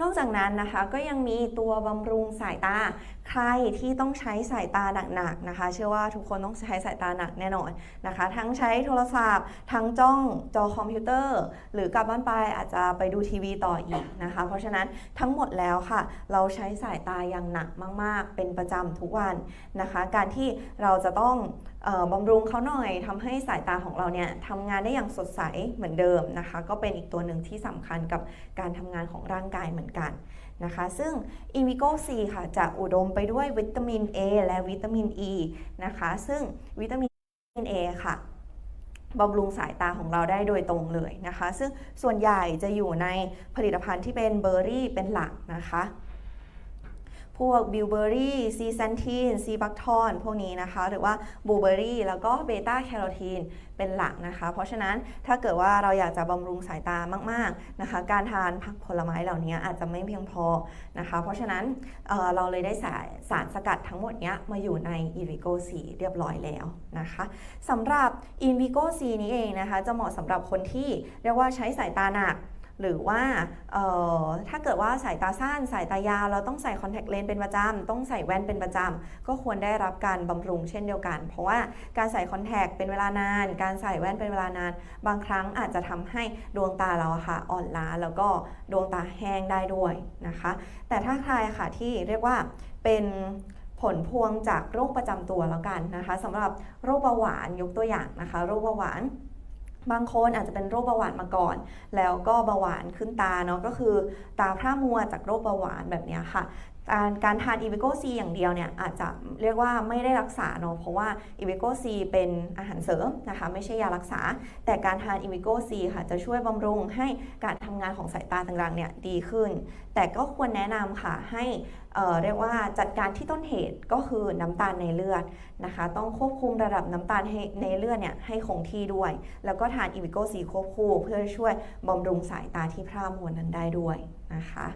นอกจากนั้นนะคะก็ยังมีตัวบำรุงสายตา ใครที่ต้องใช้สายตาหนักๆนะคะ เชื่อว่าทุกคนต้องใช้สายตาหนักแน่นอนนะคะ ทั้งใช้โทรศัพท์ ทั้งจ้องจอคอมพิวเตอร์ หรือกลับบ้านไปอาจจะไปดูทีวีต่ออีกนะคะ เพราะฉะนั้นทั้งหมดแล้วค่ะ เราใช้สายตาอย่างหนักมาก ๆ เป็นประจำทุกวันนะคะ การที่เราจะต้อง บำรุงเขาหน่อยทำให้สายตาของเราเนี่ยทำงานได้อย่างสดใสเหมือนเดิมนะคะ ก็เป็นอีกตัวหนึ่งที่สำคัญกับการทำงานของร่างกายเหมือนกันนะคะ ซึ่ง i n v i g o C ค่ะจะอุดมไปด้วยวิตามิน A และวิตามิน E นะคะ ซึ่งวิตามิน A ค่ะบำรุงสายตาของเราได้โดยตรงเลยนะคะ ซึ่งส่วนใหญ่จะอยู่ในผลิตภัณฑ์ที่เป็นเบอร์รี่เป็นหลักนะคะ พวกบิลเบอรี่ซีแซนทีนซีบัคทอนพวกนี้นะคะ หรือว่าบูเบอรี่แล้วก็เบต้าแคโรทีนเป็นหลักนะคะ เพราะฉะนั้นถ้าเกิดว่าเราอยากจะบำรุงสายตามากๆนะคะ การทานผักผลไม้เหล่านี้อาจจะไม่เพียงพอนะคะ เพราะฉะนั้นเเราเลยได้สารสารสกัดทั้งหมดนี้มาอยู่ใน i v i g o C เรียบร้อยแล้วนะคะสำหรับ i n v i g o C นี้เองนะคะ จะเหมาะสำหรับคนที่เรียกว่าใช้สายตาหนัก หรือว่าออถ้าเกิดว่าสายตาสั้นสายตายาวเราต้องใส่คอนแทคเลนส์เป็นประจำต้องใส่แว่นเป็นประจำก็ควรได้รับการบำรุงเช่นเดียวกัน เพราะว่าการใส่คอนแทคเป็นเวลานาน การใส่แว่นเป็นเวลานาน บางครั้งอาจจะทำให้ดวงตาเราค่ะอ่อนล้าแล้วก็ดวงตาแห้งได้ด้วยนะคะ แต่ถ้าใครค่ะที่เรียกว่าเป็นผลพวงจากโรคประจำตัวแล้วกันนะคะสำหรับโรคเบาหวานยกตัวอย่างนะคะ โรคเบาหวาน บางคนอาจจะเป็นโรคเบาหวานมาก่อน แล้วก็เบาหวานขึ้นตาเนาะก็คือ ตาพร่ามัวจากโรคเบาหวานแบบนี้ค่ะการการทานอีเวโกซีอย่างเดียวเนี่ยอาจจะเรียกว่าไม่ได้รักษาเนาะเพราะว่าอีเวโกซีเป็นอาหารเสริมนะคะไม่ใช่ยารักษา แต่การทานอีเวโกซีค่ะจะช่วยบำรุงให้การทำงานของสายตาต่างๆเนี่ยดีขึ้น แต่ก็ควรแนะนำค่ะให้เเรียกว่าจัดการที่ต้นเหตุก็คือน้ำตาลในเลือดนะคะ ต้องควบคุมระดับน้ำตาลให้ในเลือดเนี่ยให้คงที่ด้วย แล้วก็ทานอีวิโกซีควบคู่ เพื่อช่วยบำรุงสายตาที่พร่ามัวนั้นได้ด้วยนะคะ